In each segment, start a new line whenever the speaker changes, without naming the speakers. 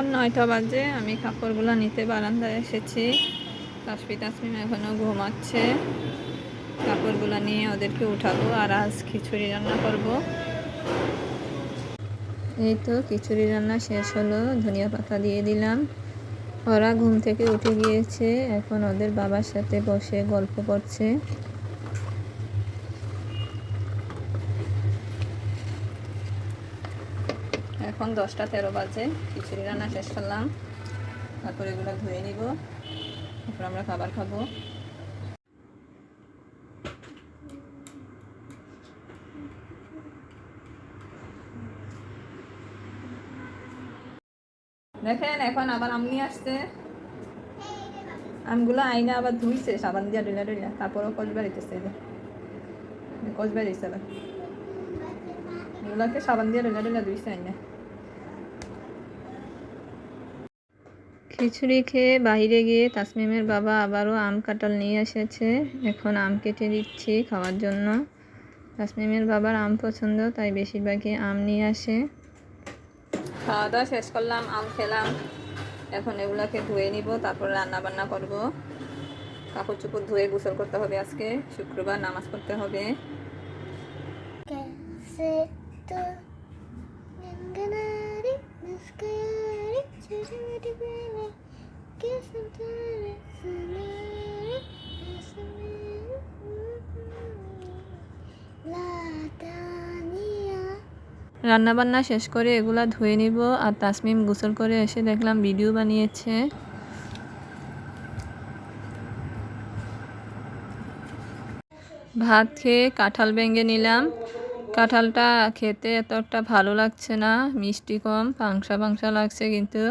এখন নয়টা বাজে, আমি কাপড়গুলো নিতে বারান্দায় এসেছি। তাসপি তাসমিম এখনও ঘুমাচ্ছে। কাপড়গুলো নিয়ে ওদেরকে উঠাবো আর আজ খিচুড়ি রান্না করব। এই তো খিচুড়ি রান্না শেষ হলো, ধনিয়া পাতা দিয়ে দিলাম। ওরা ঘুম থেকে উঠে গিয়েছে, এখন ওদের বাবার সাথে বসে গল্প করছে। এখন দশটা তেরো বাজে, খিচুড়ি রান্না শেষ করলাম। তারপর এগুলো ধুয়ে নিব, তারপর আমরা খাবার খাব। দেখেন, এখন আবার আমনি আসছে। আমগুলো আইনা আবার ধুইছে, সাবান দিয়া ডইলা ডইলা, তারপরও কচবার দিতেছে কচবার দিচ্ছে এগুলাকে সাবান দিয়ে ডইলা ডইলা ধুইছে আইনা। খিচুড়ি খেয়ে বাইরে গিয়ে তাসমিমের বাবা আবারও আম কাঁঠাল নিয়ে এসেছে। এখন আম কেটে দিচ্ছি খাওয়ার জন্য। তাসমিমের বাবার আম পছন্দ, তাই বেশিরভাগই আম নিয়ে আসে। খাওয়া দাওয়া শেষ করলাম, আম খেলাম। এখন এগুলাকে ধুয়ে নিব, তারপর রান্না বান্না করব। কাপড় চোপড় ধুয়ে গোসল করতে হবে আজকে। শুক্রবার নামাজ পড়তে হবে। বান্না শেষ করে এগুলা ধুয়ে নিব আর তাসমিম গোসল করে এসে দেখলাম ভিডিও বানিয়েছে। ভাত খেয়ে কাঁঠাল ভেঙে নিলাম। কাঁঠালটা খেতে এত একটা ভালো লাগছে না। মিষ্টি কম পাংসা পাংসা লাগছে কিন্তু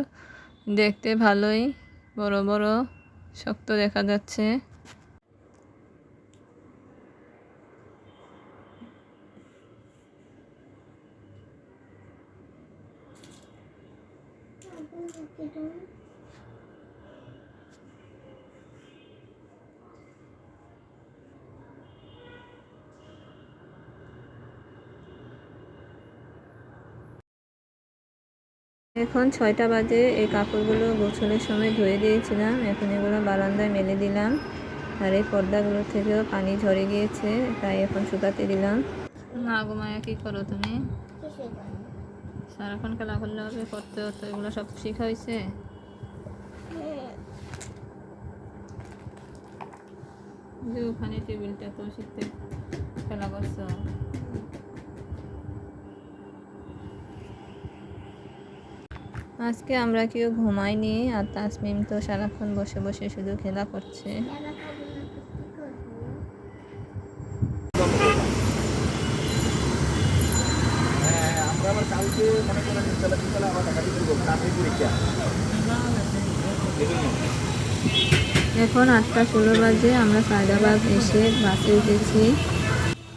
দেখতে ভালোই। বড় বড় শক্ত দেখা যাচ্ছে। এখন ছয়টা বাজে, এই কাপড়গুলো গোছলের সময় ধুয়ে দিয়েছিলাম, এখন এগুলো বারান্দায় মেলে দিলাম। আর এই পর্দাগুলোর থেকেও পানি ঝরে গিয়েছে, তাই এখন শুকাতে দিলাম। না ঘুমায়া কি করো তুমি? সারাক্ষণ খেলা করলে হবে, করতে হতো এগুলো সব শিখা হয়েছে? ওখানে টেবিলটা তো শিখতে খেলা করছ। আজকে আমরা কেউ ঘুমাইনি আর তাসমিম তো সারাক্ষণ বসে বসে শুধু খেলা করছে। এখন আটটা ষোলো বাজে, আমরা সায়দাবাদ এসে বাসে উঠেছি।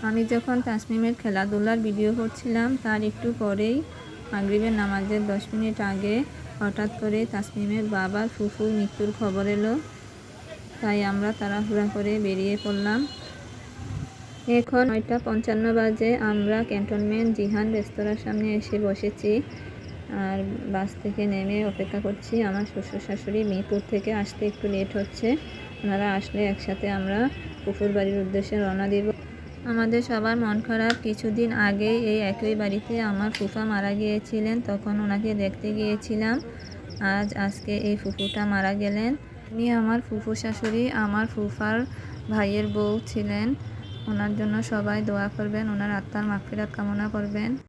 আমি যখন তাসমিমের খেলাধুলার ভিডিও করছিলাম, তার একটু পরেই মাগরিবের নামাজের দশ মিনিট আগে হঠাৎ করে তাসমিমের বাবার ফুফুর মৃত্যুর খবর এলো। তাই আমরা তাড়াহুড়া করে বেরিয়ে পড়লাম। এখন নয়টা পঞ্চান্ন বাজে, আমরা ক্যান্টনমেন্ট জিহান রেস্তোরাঁর সামনে এসে বসেছি আর বাস থেকে নেমে অপেক্ষা করছি। আমার শ্বশুর শাশুড়ি মিরপুর থেকে আসতে একটু লেট হচ্ছে। ওনারা আসলে একসাথে আমরা পুকুর বাড়ির উদ্দেশ্যে রওনা দিব। আমাদের সবার মন খারাপ। কিছুদিন আগেই এই একই বাড়িতে আমার ফুফা মারা গিয়েছিলেন, তখন ওনাকে দেখতে গিয়েছিলাম। আজ আজকে এই ফুফুটা মারা গেলেন। উনি আমার ফুফু শাশুড়ি, আমার ফুফার ভাইয়ের বউ ছিলেন। ওনার জন্য সবাই দোয়া করবেন, ওনার আত্মার মাফিরাত কামনা করবেন।